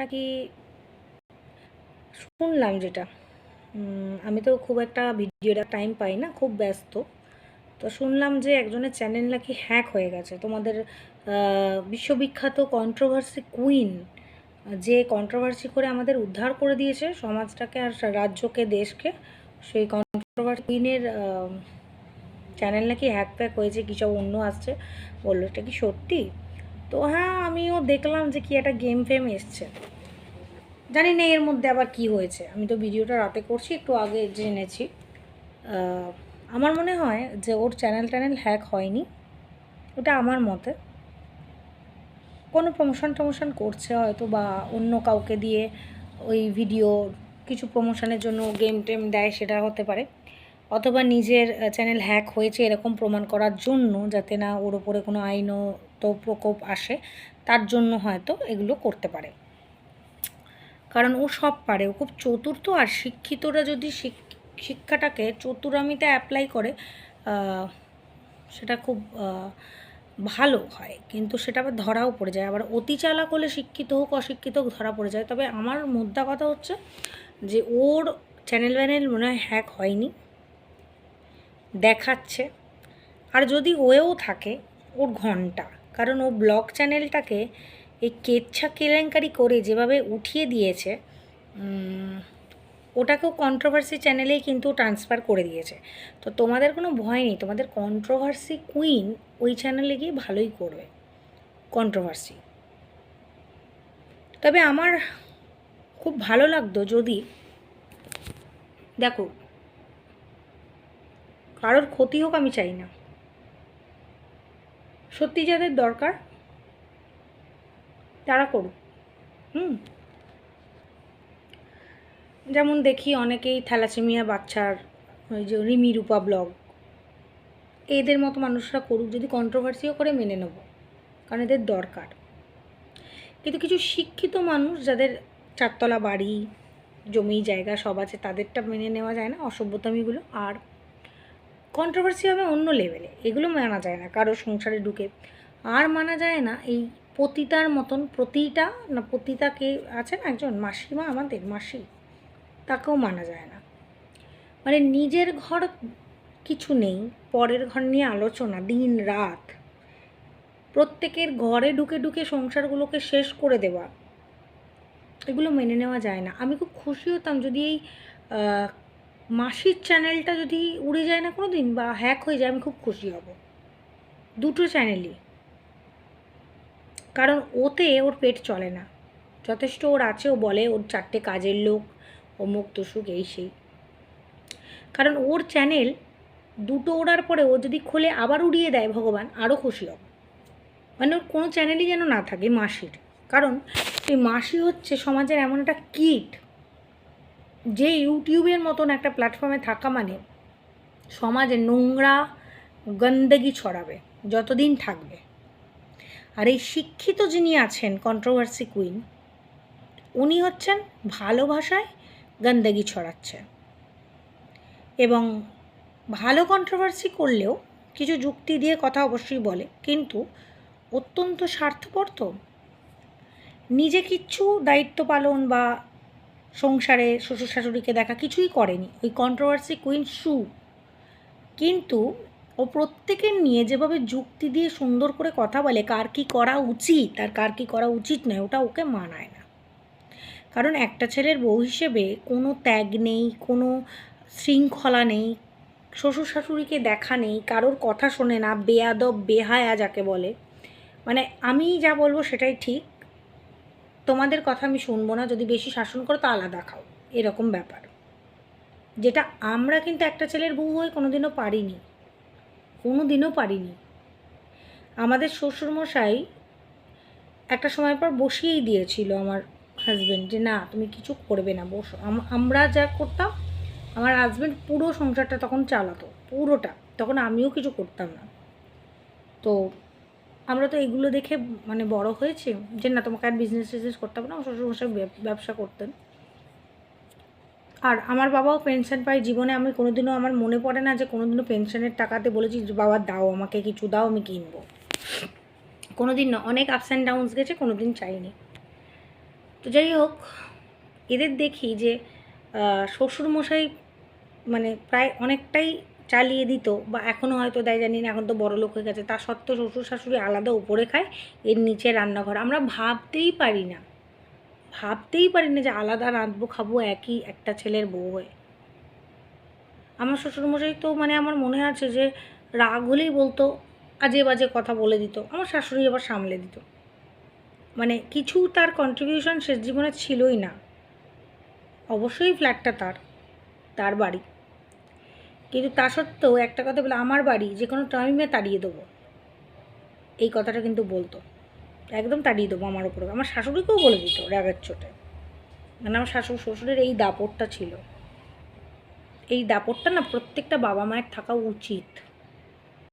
নাকি শুনলাম যেটা। আমি তো খুব একটা ভিডিওটা টাইম পাই না, খুব ব্যস্ত। তো শুনলাম যে একজনের চ্যানেল নাকি হ্যাক হয়ে গেছে। তোমাদের বিশ্ববিখ্যাত কন্ট্রোভার্সি কুইন যে কন্ট্রোভার্সি করে আমাদের উদ্ধার করে দিয়েছে সমাজটাকে আর রাজ্যকে, দেশকে, সেই কন্ট্রোভার্সি কুইনের চ্যানেল নাকি হ্যাক প্যাক হয়েছে, কী সব অন্য আসছে, বলল, এটা কি সত্যি? তো হ্যাঁ আমিও দেখলাম যে কি একটা গেম ফেম এসছে। জানি না এর মধ্যে আবার কি হয়েছে। আমি তো ভিডিওটা রাতে করছি, একটু আগে জেনেছি। আমার মনে হয় যে ওর চ্যানেল ট্যানেল হ্যাক হয়নি। ওটা আমার মতে। কোনো প্রমোশন টমোশন করছে হয়তো বা অন্য কাউকে দিয়ে ওই ভিডিও কিছু প্রমোশনের জন্য গেম টেম দেয়, সেটা হতে পারে। অথবা নিজের চ্যানেল হ্যাক হয়েছে এরকম প্রমাণ করার জন্য যাতে না ওর ওপরে কোনো আইনত প্রকোপ আসে, তার জন্য হয়তো এগুলো করতে পারে। কারণ ও সব পারে, ও খুব চতুর্থ আর শিক্ষিতরা যদি শিক- শিক্ষাটাকে চতুরামিতে অ্যাপ্লাই করে সেটা খুব ভালো হয়। কিন্তু সেটা আবার ধরাও পড়ে যায়। আবার অতি চালাক হলে শিক্ষিত হোক, অশিক্ষিত হোক ধরা পড়ে যায়। তবে আমার মুদ্রা কথা হচ্ছে যে ওর চ্যানেল ব্যানেল মনে হয় হ্যাক হয়নি। দেখাচ্ছে। আর যদি হয়েও থাকে, ওর ঘণ্টা। কারণ ও ব্লগ চ্যানেলটাকে এই কেচ্ছা কেলেঙ্কারি করে যেভাবে উঠিয়ে দিয়েছে ওটাকেও কন্ট্রোভার্সি চ্যানেলেই কিন্তু ট্রান্সফার করে দিয়েছে। তো তোমাদের কোনো ভয় নেই, তোমাদের কন্ট্রোভার্সি কুইন ওই চ্যানেলে গিয়ে ভালোই করবে। কন্ট্রোভার্সি তবে আমার খুব ভালো লাগতো যদি, দেখো কারোর ক্ষতি হোক আমি চাই না। সত্যি যাদের দরকার, তারা করুক। হুম। যেমন দেখি অনেকেই থ্যালাসেমিয়া বাচ্চার ওই যে রিমি রূপা ব্লগ। এদের মতো মানুষরা করুক, যদি কন্ট্রোভার্সিও করে মেনে নেব, কারণ এদের দরকার। কিন্তু কিছু শিক্ষিত মানুষ যাদের চারতলা বাড়ি, জমি, জায়গা সব আছে, তাদেরটা মেনে নেওয়া যায় না, অসভ্যতামিগুলো। আর কন্ট্রোভার্সি হবে অন্য লেভেলে এগুলো মানা যায় না, কারও সংসারে ঢুকে। আর মানা যায় না এই পতিতার মতন, প্রতিটা না পতিতাকে আছে না একজন মাসিমা আমাদের মাসি, তাকেও মানা যায় না। মানে নিজের ঘর কিছু নেই, পরের ঘর নিয়ে আলোচনা, দিন রাত। প্রত্যেকের ঘরে ঢুকে ঢুকে সংসারগুলোকে শেষ করে দেওয়া, এগুলো মেনে নেওয়া যায় না। আমি খুব খুশি হতাম যদি এই মাসির চ্যানেলটা যদি উড়ে যায় না কোনো দিন বা হ্যাক হয়ে যায়, আমি খুব খুশি হব। দুটো চ্যানেলই কারণ ওতে ওর পেট চলে না। যথেষ্ট ওর আছে, ও বলে ওর চারটে কাজের লোক, অমুক, তসুক, এই সেই। কারণ ওর চ্যানেল দুটো ওড়ার পরে ও যদি খোলে আবার উড়িয়ে দেয় ভগবান আরও খুশি হব। মানে ওর কোনো চ্যানেলই যেন না থাকে মাসির। কারণ এই মাসি হচ্ছে সমাজের এমন একটা কিট। যে ইউটিউবের মতন একটা প্ল্যাটফর্মে থাকা মানে সমাজে নোংরা গন্দগি ছড়াবে, যতদিন থাকবে। আর এই শিক্ষিত যিনি আছেন কন্ট্রোভার্সি কুইন উনি হচ্ছেন ভালো ভাষায় গন্দগি ছড়াচ্ছে এবং ভালো কন্ট্রোভার্সি করলেও কিছু যুক্তি দিয়ে কথা অবশ্যই বলে, কিন্তু অত্যন্ত স্বার্থপর তো। নিজে কিচ্ছু দায়িত্ব পালন বা সংসারে শ্বশুর শাশুড়িকে দেখা কিছুই করেনি। ওই কন্ট্রোভার্সি কুইন শু কিন্তু ও প্রত্যেকের নিয়ে যেভাবে যুক্তি দিয়ে সুন্দর করে কথা বলে, কার কী করা উচিত আর কার কী করা উচিত নয়, ওটা ওকে মানায় না। কারণ একটা ছেলের বউ হিসেবে কোনো ত্যাগ নেই, কোনো শৃঙ্খলা নেই শ্বশুর শাশুড়িকে দেখা নেই, কারোর কথা শোনে না, বেয়াদব, বেহায়া যাকে বলে। মানে আমি যা বলব সেটাই ঠিক তোমাদের কথা আমি শুনব না, যদি বেশি শাসন করো তো আলাদা খাও। এরকম ব্যাপার। যেটা আমরা কিন্তু একটা ছেলের বউ হয়ে কোনোদিনও পারিনি। কোনো দিনও পারিনি। আমাদের শ্বশুরমশাই একটা সময় পর বসিয়েই দিয়েছিল আমার হাজব্যান্ড যে, না, তুমি কিছু করবে না, বসো। আম- আমরা যা করতাম, আমার হাজব্যান্ড পুরো সংসারটা তখন চালাতো, পুরোটা। তখন আমিও কিছু করতাম না। তো আমরা তো এগুলো দেখে মানে বড় হয়েছি যে না, তোমাকে আর বিজনেস টিজনেস করতে হবে না শ্বশুরমশাই ব্যবসা করতেন। আর আমার বাবাও পেনশন পায় জীবনে, আমি কোনোদিনও আমার মনে পড়ে না যে কোনোদিনও পেনশনের টাকাতে বলেছি বাবা, দাও আমাকে কিছু, দাও, আমি কিনবো। কোনোদিন না, অনেক আপস অ্যান্ড ডাউনস গেছে, কোনোদিন চাইনি। তো যাই হোক, এদের দেখি যে শ্বশুরমশাই মানে প্রায় অনেকটাই চালিয়ে দিত বা এখনও হয়তো দেয়, জানি না, এখন তো বড় লোক হয়ে গেছে। তা সত্ত্বেও শ্বশুর শাশুড়ি আলাদা উপরে খায়, এর নিচে রান্নাঘর। আমরা ভাবতেই পারি না, ভাবতেই পারি না যে আলাদা রাঁধবো, খাব একই একটা ছেলের বউ হয়ে। আমার শ্বশুরমশাই তো মানে আমার মনে আছে যে রাগ হলেই বলতো, আজে বাজে কথা বলে দিত, আমার শাশুড়ি আবার সামলে দিত। মানে কিছু তার কন্ট্রিবিউশন শেষ জীবনে ছিলই না। অবশ্যই ফ্ল্যাটটা তার তার বাড়ি। কিন্তু তা সত্ত্বেও একটা কথা বলে আমার বাড়ি যে কোনো টাইমে তাড়িয়ে দেবো। এই কথাটা কিন্তু বলতো। একদম তাড়িয়ে দেবো আমার ওপরে আমার শাশুড়িকেও বলে দিত রাগের চোটে। মানে আমার শাশুড়, শ্বশুরের এই দাপটটা ছিল। এই দাপটটা না প্রত্যেকটা বাবা মায়ের থাকা উচিত।